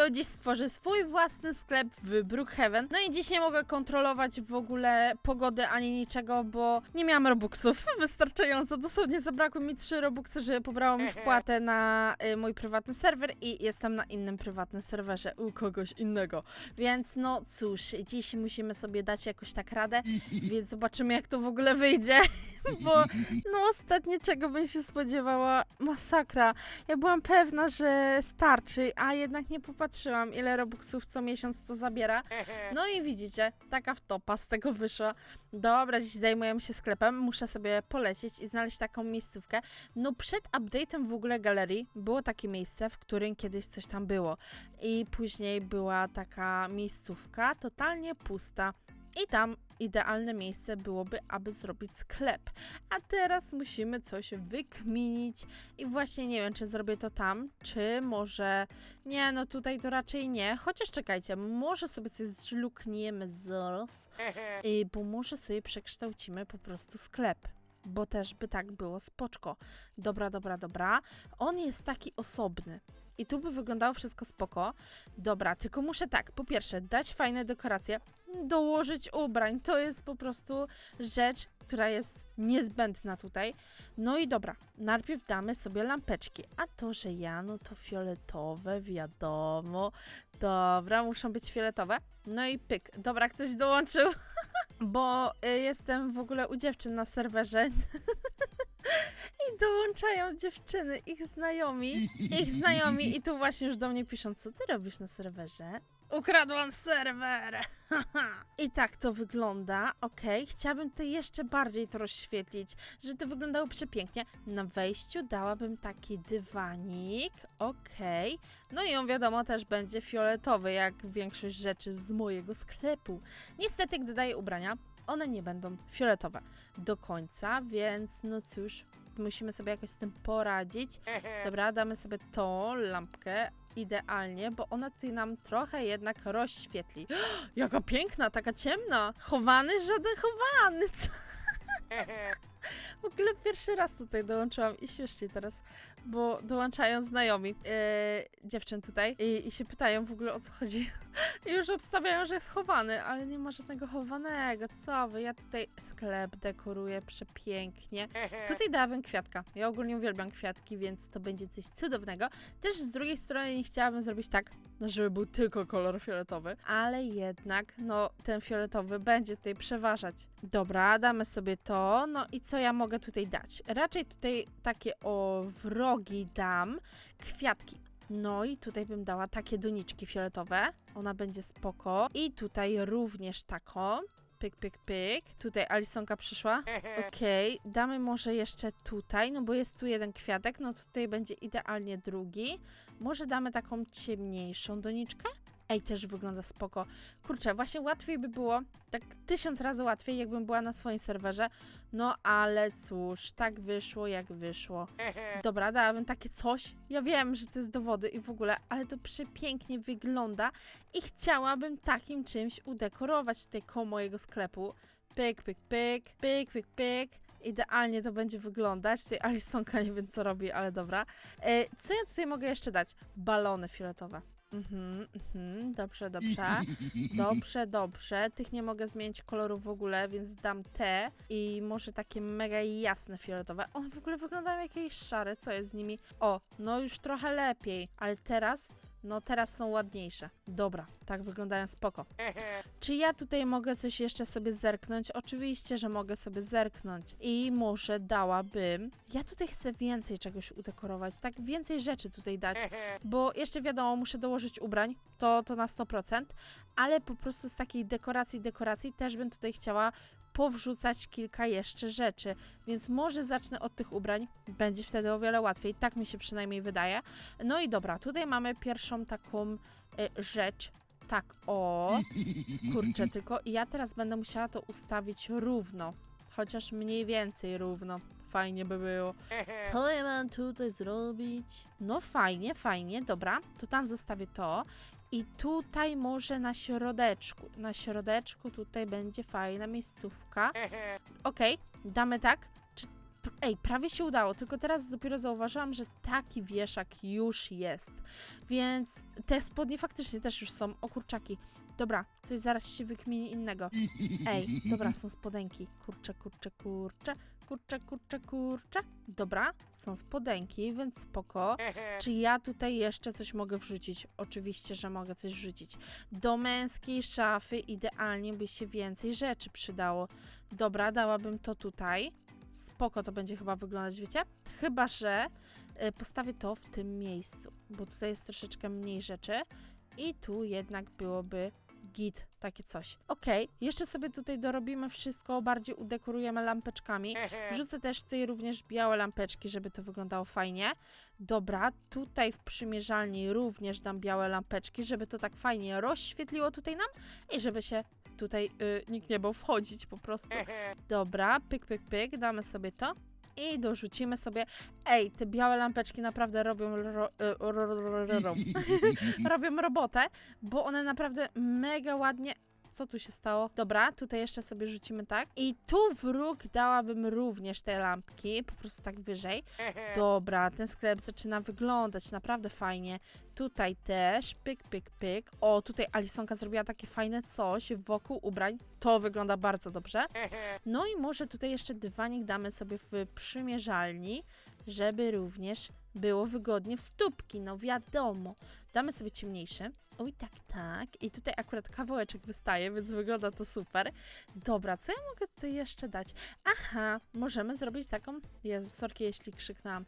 od dziś stworzę swój własny sklep w Brookhaven. No i dziś nie mogę kontrolować w ogóle pogody ani niczego, bo nie miałam robuxów wystarczająco. Dosłownie zabrakło mi trzy robuxy, żeby pobrało mi wpłatę na y, mój prywatny serwer i jestem na innym prywatnym serwerze u kogoś innego. Więc no cóż, dziś musimy sobie dać jakoś tak radę, więc zobaczymy jak to w ogóle wyjdzie, bo no ostatnie czego bym się spodziewała, masakra. Ja byłam pewna, że starczy, a jednak nie popatrzyłam ile robuxów co miesiąc to zabiera. No i widzicie, taka wtopa z tego wyszła. Dobra, dziś zajmujemy się sklepem, muszę sobie polecieć i znaleźć taką miejscówkę. No przed update'em w ogóle galerii było takie miejsce, w którym kiedyś coś tam było. I później była taka miejscówka totalnie pusta. I tam idealne miejsce byłoby, aby zrobić sklep. A teraz musimy coś wykminić i właśnie nie wiem, czy zrobię to tam, czy może... Nie, no tutaj to raczej nie. Chociaż czekajcie, może sobie coś zlukniemy zaraz, y, bo może sobie przekształcimy po prostu sklep. Bo też by tak było spoczko. Dobra, dobra, dobra. On jest taki osobny. I tu by wyglądało wszystko spoko. Dobra, tylko muszę tak, po pierwsze, dać fajne dekoracje, dołożyć ubrań. To jest po prostu rzecz, która jest niezbędna tutaj. No i dobra, najpierw damy sobie lampeczki. A to, że ja, no to fioletowe, wiadomo. Dobra, muszą być fioletowe. No i pyk. Dobra, ktoś dołączył. Bo y, jestem w ogóle u dziewczyn na serwerze. I dołączają dziewczyny, ich znajomi. Ich znajomi i tu właśnie już do mnie piszą, co ty robisz na serwerze? Ukradłam serwer! I tak to wygląda. Okej, chciałabym to jeszcze bardziej to rozświetlić, że to wyglądało przepięknie. Na wejściu dałabym taki dywanik. Okej. No i on wiadomo też będzie fioletowy, jak większość rzeczy z mojego sklepu. Niestety, gdy daję ubrania, one nie będą fioletowe do końca, więc no cóż, musimy sobie jakoś z tym poradzić. Dobra, damy sobie tą lampkę idealnie, bo ona tutaj nam trochę jednak rozświetli. Jaka piękna, taka ciemna. Chowany? Żaden chowany. W ogóle pierwszy raz tutaj dołączyłam i śmiesznie teraz, bo dołączają znajomi e, dziewczyn tutaj i, i się pytają w ogóle o co chodzi. I już obstawiają, że jest chowany, ale nie ma żadnego chowanego. Co wy? Ja tutaj sklep dekoruję przepięknie. Tutaj dałabym kwiatka. Ja ogólnie uwielbiam kwiatki, więc to będzie coś cudownego. Też z drugiej strony nie chciałabym zrobić tak, no, żeby był tylko kolor fioletowy, ale jednak, no, ten fioletowy będzie tutaj przeważać. Dobra, damy sobie to. No i co ja mogę tutaj dać? Raczej tutaj takie o wrogi dam kwiatki. No i tutaj bym dała takie doniczki fioletowe. Ona będzie spoko. I tutaj również taką. Pyk, pyk, pyk. Tutaj Alisonka przyszła. Okej, damy może jeszcze tutaj, no bo jest tu jeden kwiatek, no tutaj będzie idealnie drugi. Może damy taką ciemniejszą doniczkę? Ej, też wygląda spoko. Kurczę, właśnie łatwiej by było, tak tysiąc razy łatwiej, jakbym była na swoim serwerze. No ale cóż, tak wyszło jak wyszło. Dobra, dałabym takie coś. Ja wiem, że to jest do wody i w ogóle, ale to przepięknie wygląda i chciałabym takim czymś udekorować tutaj koło mojego sklepu. Pyk, pyk, pyk, pyk, pyk, pyk. Idealnie to będzie wyglądać. Tutaj Alisonka nie wiem co robi, ale dobra. E, co ja tutaj mogę jeszcze dać? Balony fioletowe. Mhm, mhm, dobrze, dobrze. Dobrze, dobrze. Tych nie mogę zmienić kolorów w ogóle, więc dam te i może takie mega jasne fioletowe. One w ogóle wyglądają jakieś szare. Co jest z nimi? O, no już trochę lepiej, ale teraz, no teraz są ładniejsze. Dobra, tak wyglądają spoko. Czy ja tutaj mogę coś jeszcze sobie zerknąć? Oczywiście, że mogę sobie zerknąć. I może dałabym. Ja tutaj chcę więcej czegoś udekorować, tak? Więcej rzeczy tutaj dać. Bo jeszcze wiadomo, muszę dołożyć ubrań, to, to na 100%, ale po prostu z takiej dekoracji, dekoracji też bym tutaj chciała powrzucać kilka jeszcze rzeczy. Więc może zacznę od tych ubrań, będzie wtedy o wiele łatwiej, tak mi się przynajmniej wydaje. No i dobra, tutaj mamy pierwszą taką y, rzecz. Tak, o, kurczę, tylko ja teraz będę musiała to ustawić równo. Chociaż mniej więcej równo. Fajnie by było. Co ja mam tutaj zrobić? No fajnie, fajnie, dobra. To tam zostawię to. I tutaj może na środeczku. Na środeczku tutaj będzie fajna miejscówka. Okej, damy tak. Czy Ej, prawie się udało, tylko teraz dopiero zauważyłam, że taki wieszak już jest. Więc te spodnie faktycznie też już są. O kurczaki. Dobra, coś zaraz się wykmieni innego. Ej, dobra, są spodenki. Kurczę, kurczę, kurczę. Kurczę, kurczę, kurczę. Dobra, są spodenki, więc spoko. Czy ja tutaj jeszcze coś mogę wrzucić? Oczywiście, że mogę coś wrzucić. Do męskiej szafy idealnie by się więcej rzeczy przydało. Dobra, dałabym to tutaj. Spoko to będzie chyba wyglądać, wiecie? Chyba, że y, postawię to w tym miejscu, bo tutaj jest troszeczkę mniej rzeczy i tu jednak byłoby git, takie coś. Okej, jeszcze sobie tutaj dorobimy wszystko, bardziej udekorujemy lampeczkami. Wrzucę też tutaj również białe lampeczki, żeby to wyglądało fajnie. Dobra, tutaj w przymierzalni również dam białe lampeczki, żeby to tak fajnie rozświetliło tutaj nam i żeby się tutaj y, nikt nie bał wchodzić po prostu. Dobra, pyk, pyk, pyk, damy sobie to. I dorzucimy sobie. Ej, te białe lampeczki naprawdę robią, ro, ro, ro, ro, ro, ro, robią robotę, bo one naprawdę mega ładnie. Co tu się stało? Dobra, tutaj jeszcze sobie rzucimy tak. I tu w róg dałabym również te lampki, po prostu tak wyżej. Dobra, ten sklep zaczyna wyglądać naprawdę fajnie. Tutaj też, pyk, pyk, pyk. O, tutaj Alisonka zrobiła takie fajne coś wokół ubrań. To wygląda bardzo dobrze. No i może tutaj jeszcze dywanik damy sobie w przymierzalni, żeby również było wygodnie w stópki, no wiadomo. Damy sobie ciemniejszy. Oj, tak, tak. I tutaj akurat kawałeczek wystaje, więc wygląda to super. Dobra, co ja mogę tutaj jeszcze dać? Aha, możemy zrobić taką... Jezu, sorki, jeśli krzyknęłam.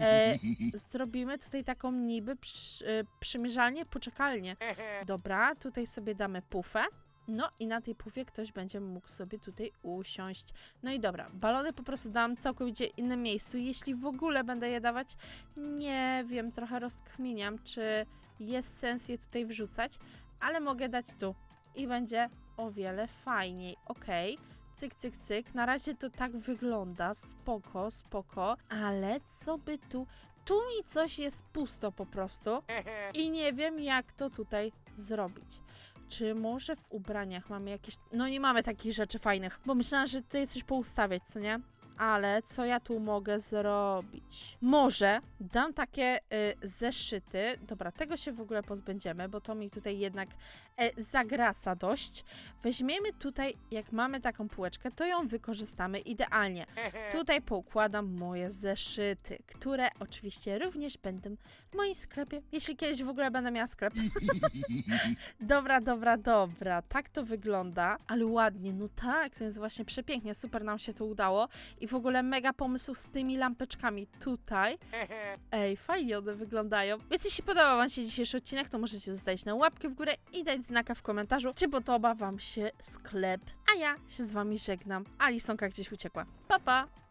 E, zrobimy tutaj taką niby przy, e, przymierzalnię, poczekalnię. Dobra, tutaj sobie damy pufę. No i na tej pufie ktoś będzie mógł sobie tutaj usiąść. No i dobra, balony po prostu dam całkowicie innym miejscu. Jeśli w ogóle będę je dawać, nie wiem, trochę rozkminiam, czy jest sens je tutaj wrzucać, ale mogę dać tu i będzie o wiele fajniej. Okej. Cyk, cyk, cyk. Na razie to tak wygląda. Spoko, spoko. Ale co by tu... Tu mi coś jest pusto po prostu i nie wiem, jak to tutaj zrobić. Czy może w ubraniach mamy jakieś. No nie mamy takich rzeczy fajnych, bo myślałam, że tutaj coś poustawiać, co nie? Ale co ja tu mogę zrobić? Może dam takie y, zeszyty. Dobra, tego się w ogóle pozbędziemy, bo to mi tutaj jednak e, zagraca dość. Weźmiemy tutaj, jak mamy taką półeczkę, to ją wykorzystamy idealnie. Tutaj poukładam moje zeszyty, które oczywiście również będą w moim sklepie, jeśli kiedyś w ogóle będę miała sklep. dobra, dobra, dobra. Tak to wygląda, ale ładnie, no tak, to jest właśnie przepięknie, super nam się to udało i w ogóle mega pomysł z tymi lampeczkami tutaj. Ej, fajnie one wyglądają. Więc jeśli podobał wam się dzisiejszy odcinek, to możecie zostawić na łapkę w górę i dać znaka w komentarzu, czy podoba wam się sklep. A ja się z wami żegnam. Alisonka gdzieś uciekła. Pa, pa!